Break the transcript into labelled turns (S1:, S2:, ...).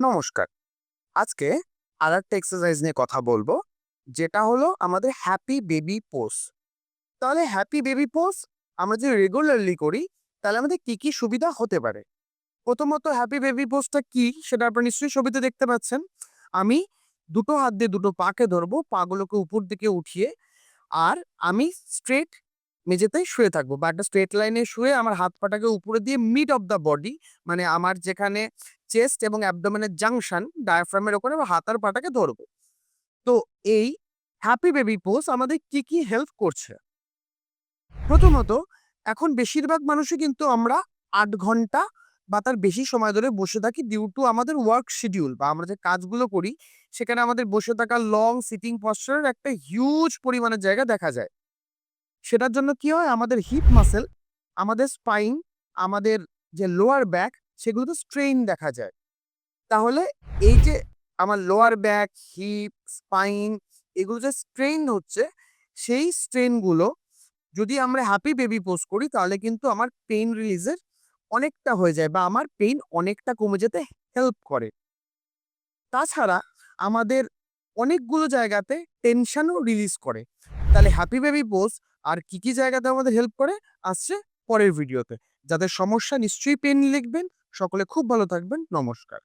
S1: নমস্কার। আজকে আর একটা এক্সারসাইজ নিয়ে কথা বলব, যেটা হলো আমাদের হ্যাপি বেবি পোজ তাহলে হ্যাপি বেবি পোজ আমরা যদি রেগুলারলি করি, তাহলে আমাদের কি কি সুবিধা হতে পারে? প্রথমত হ্যাপি বেবি পোজটা কি, সেটা আপনারা নিশ্চয়ই ছবিতে দেখতে পাচ্ছেন। আমি দুটো হাত দিয়ে দুটো পাকে ধরবো, পাগুলোকে উপর দিকে উঠিয়ে, আর আমি স্ট্রেট মেঝেতেই শুয়ে থাকব বা একটা স্ট্রেট লাইনে শুয়ে আমার হাত পাটাকে উপরে দিয়ে মিড অফ দ্য বডি মানে আমার যেখানে চেস্ট এবং অ্যাবডোমেনের জাংশন ডায়াফ্রামের ওপরে বা হাতার পাটাকে ধরবো। তো এই হ্যাপি বেবি পোজ আমাদের কি কি হেল্প করছে? প্রথমত, এখন বেশিরভাগ মানুষই কিন্তু আমরা আট ঘণ্টা বা তার বেশি সময় ধরে বসে থাকি ডিউ টু আমাদের ওয়ার্ক শিডিউল বা আমরা যে কাজগুলো করি, সেখানে আমাদের বসে থাকা লং সিটিং পশ্চারের একটা হিউজ পরিমাণের জায়গা দেখা যায়। সেটার জন্য কি হয়? আমাদের হিপ মাসেল আমাদের স্পাইন আমাদের যে লোয়ার ব্যাক সেগুলোতে স্ট্রেইন দেখা যায়। তাহলে এই যে আমার লোয়ার ব্যাক হিপ স্পাইন এগুলো যে স্ট্রেইন হচ্ছে, সেই স্ট্রেনগুলো যদি আমরা হ্যাপি বেবি পোজ করি, তাহলে কিন্তু আমার পেইন রিলিজের অনেকটা হয়ে যায় বা আমার পেইন অনেকটা কমে যেতে হেল্প করে। তাছাড়া আমাদের অনেকগুলো জায়গাতে টেনশনও রিলিজ করে। তাহলে হ্যাপি বেবি পোজ আর কি কি জায়গাতে আমাদের হেল্প করে, আসছে পরের ভিডিওতে যাদের সমস্যা নিশ্চয়ই পেন লিখবেন সকলে খুব ভালো থাকবেন নমস্কার।